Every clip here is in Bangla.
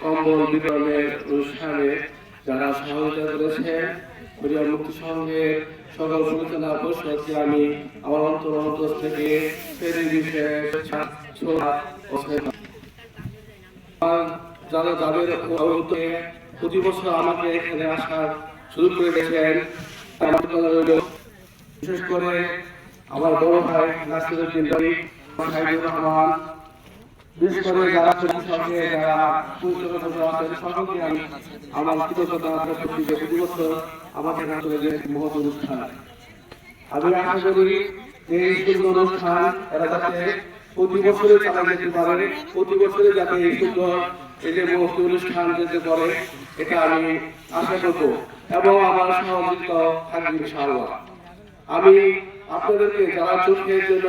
কম্বল বিতরণের অনুষ্ঠানে যারা সহযোগিতা করেছেন হরিয়া মুক্তি সংঘের সকল সূচনা পরিষদকে আমি আমার অন্তর অন্তর থেকে যারা যাদের প্রতি বছর আমাকে এখানে আসার সুযোগ করে রইল। বিশেষ করে আমার বড় ভাই নাসিরুদ্দিন রহমান বিশেষ করে যারা সঙ্গে আমার কৃতজ্ঞতা প্রতি না যে মহৎ অনুষ্ঠান। আমি আশা করি যে এই সুন্দর অনুষ্ঠান এরা যাতে প্রতি বছরে যেতে পারে, প্রতি বছরে যাতে এই সুন্দর এই যে মহৎ অনুষ্ঠান যেতে করে এটা আমি আশা করব। এবং আমার সহযোগিতা থাকবে ইনশাআল্লাহ। আমি আপনাদেরকে যারা চোখের জন্য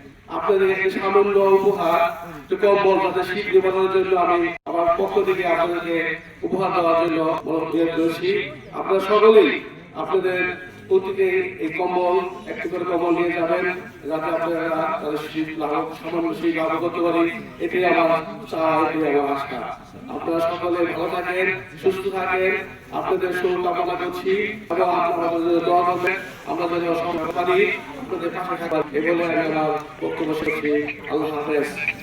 আপনাদের একটি সামান্য উপহার কম্বল তাদের শীত নিবারণের জন্য আমি আমার পক্ষ থেকে আপনাদেরকে উপহার দেওয়ার জন্য অনুরোধ করছি আপনারা সকলেই আপনাদের প্রতিকে এই কম্বল, একটি করে কম্বল নিয়ে যাবেন, যাতে আপনারা তাদের শীত লাঘব, সামান্য শীত লাঘব করতে পারি। আমার এটাই আমার আশা। আপনারা সকলে ভালো থাকেন, সুস্থ থাকেন। আপনাদের শুভকামনা করছি। এবং আপনারা আমাদের দোয়া করবেন। আমরা আপনাদের পাশে থাকবেন এ বলে আমি আমার আল্লাহ হাফেজ।